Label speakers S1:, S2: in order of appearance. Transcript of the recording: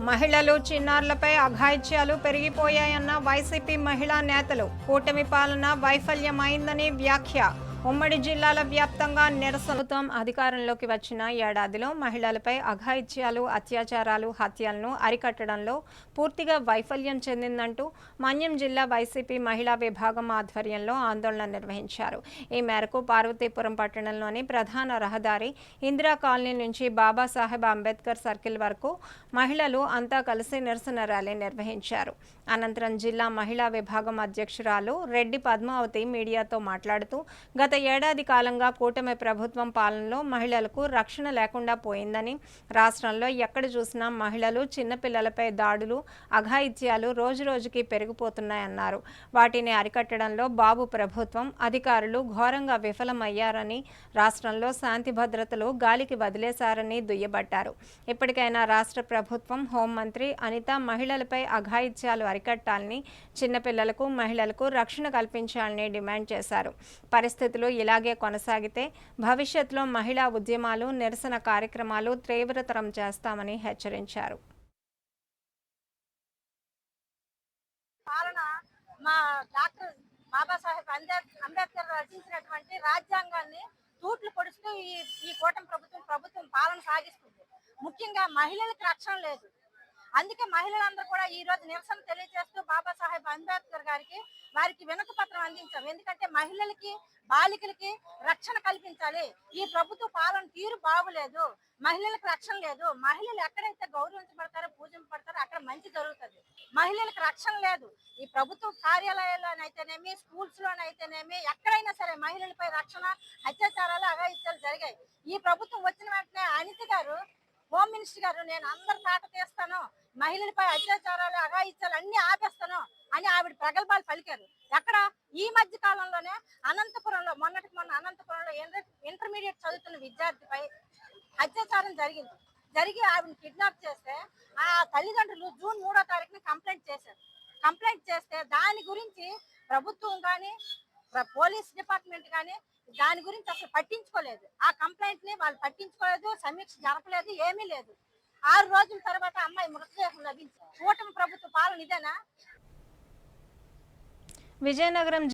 S1: మహిళలు చిన్నారులపై అఘాయిత్యాలు పెరిగిపోయాయన్న వైసీపీ మహిళా నేతలు కూటమి పాలన వైఫల్యమైందని వ్యాఖ్య. ఉమ్మడి జిల్లాల వ్యాప్తంగా నిరసనతం అధికారంలోకి వచ్చిన ఏడాదిలో మహిళలపై అఘాయిత్యాలు అత్యాచారాలు హత్యలను అరికట్టడంలో పూర్తిగా వైఫల్యం చెందిందంటూ మన్యం జిల్లా వైసీపీ మహిళా విభాగం ఆధ్వర్యంలో ఆందోళన నిర్వహించారు. ఈ మేరకు పార్వతీపురం పట్టణంలోని ప్రధాన రహదారి ఇందిరా కాలనీ నుంచి బాబాసాహెబ్ అంబేద్కర్ సర్కిల్ వరకు మహిళలు అంతా కలిసి నిరసన ర్యాలీ నిర్వహించారు. అనంతరం జిల్లా మహిళా విభాగం అధ్యక్షురాలు రెడ్డి పద్మావతి మీడియాతో మాట్లాడుతూ గత ఏడాది కాలంగా కూటమి ప్రభుత్వం పాలనలో మహిళలకు రక్షణ లేకుండా పోయిందని రాష్ట్రంలో ఎక్కడ చూసినా మహిళలు చిన్నపిల్లలపై దాడులు అఘాయిత్యాలు రోజురోజుకి పెరిగిపోతున్నాయన్నారు. వాటిని అరికట్టడంలో బాబు ప్రభుత్వం అధికారులు ఘోరంగా విఫలమయ్యారని రాష్ట్రంలో శాంతి భద్రతలు గాలికి వదిలేశారని దుయ్యబట్టారు. ఇప్పటికైనా రాష్ట్ర ప్రభుత్వం హోంమంత్రి అనిత మహిళలపై అఘాయిత్యాలు అరికట్టాలని చిన్నపిల్లలకు మహిళలకు రక్షణ కల్పించాలని డిమాండ్ చేశారు. పరిస్థితి పరిస్థితులు ఇలాగే కొనసాగితే భవిష్యత్తులో మహిళా ఉద్యమాలు నిరసన కార్యక్రమాలు తీవ్రతరం చేస్తామని హెచ్చరించారు.
S2: పాలన మా డాక్టర్ బాబాసాహెబ్ అంబేద్ అంబేద్కర్ రచించినటువంటి రాజ్యాంగాన్ని తూట్లు పొడుస్తూ ఈ ఈ కూటమి ప్రభుత్వం ప్రభుత్వం పాలన సాగిస్తుంది. ముఖ్యంగా మహిళలకు రక్షణ లేదు. అందుకే మహిళలందరూ కూడా ఈ రోజు నిరసన తెలియజేస్తూ బాబాసాహెబ్ అంబేద్కర్ గారికి వారికి వెనుక పత్రం అందించాం. ఎందుకంటే మహిళలకి బాలికలకి రక్షణ కల్పించాలి. ఈ ప్రభుత్వ పాలన తీరు బాగులేదు. మహిళలకు రక్షణ లేదు. మహిళలు ఎక్కడైతే గౌరవించబడతారో పూజింపబడతారో అక్కడ మంచి జరుగుతుంది. మహిళలకు రక్షణ లేదు. ఈ ప్రభుత్వ కార్యాలయాల్లోనైతేనేమి స్కూల్స్ లోనైతేనేమి ఎక్కడైనా సరే మహిళలపై రక్షణ అత్యాచారాలు అఘాయిత్యాలు జరిగాయి. ఈ ప్రభుత్వం వచ్చిన వెంటనే అనిత గారు హోమ్ మినిస్టర్ గారు నేను అందరి తాట తీస్తాను. మహిళలపై అత్యాచారాలు అఘాయిత్యాలు అన్ని ఆపేస్తాను అని ఆవిడ ప్రగల్భాలు పలికారు. ఎక్కడ? ఈ మధ్య కాలంలోనే అనంతపురంలో మొన్నటికి మొన్న అనంతపురంలో ఇంటర్- ఇంటర్మీడియట్ చదువుతున్న విద్యార్థిపై అత్యాచారం జరిగింది. జరిగి ఆవిడని కిడ్నాప్ చేస్తే ఆ తల్లిదండ్రులు జూన్ మూడో తారీఖున కంప్లైంట్ చేశారు. కంప్లైంట్ చేస్తే దాని గురించి ప్రభుత్వం కానీ పోలీస్ డిపార్ట్మెంట్ కానీ దాని గురించి అసలు పట్టించుకోలేదు. ఆ కంప్లైంట్ని వాళ్ళు పట్టించుకోలేదు సమీక్ష జరపలేదు ఏమీ లేదు. ఆరు రోజుల తర్వాత అమ్మాయి మృతదేహం లభించింది. కూటమి ప్రభుత్వ పాలన ఇదేనా?
S1: విజయనగరం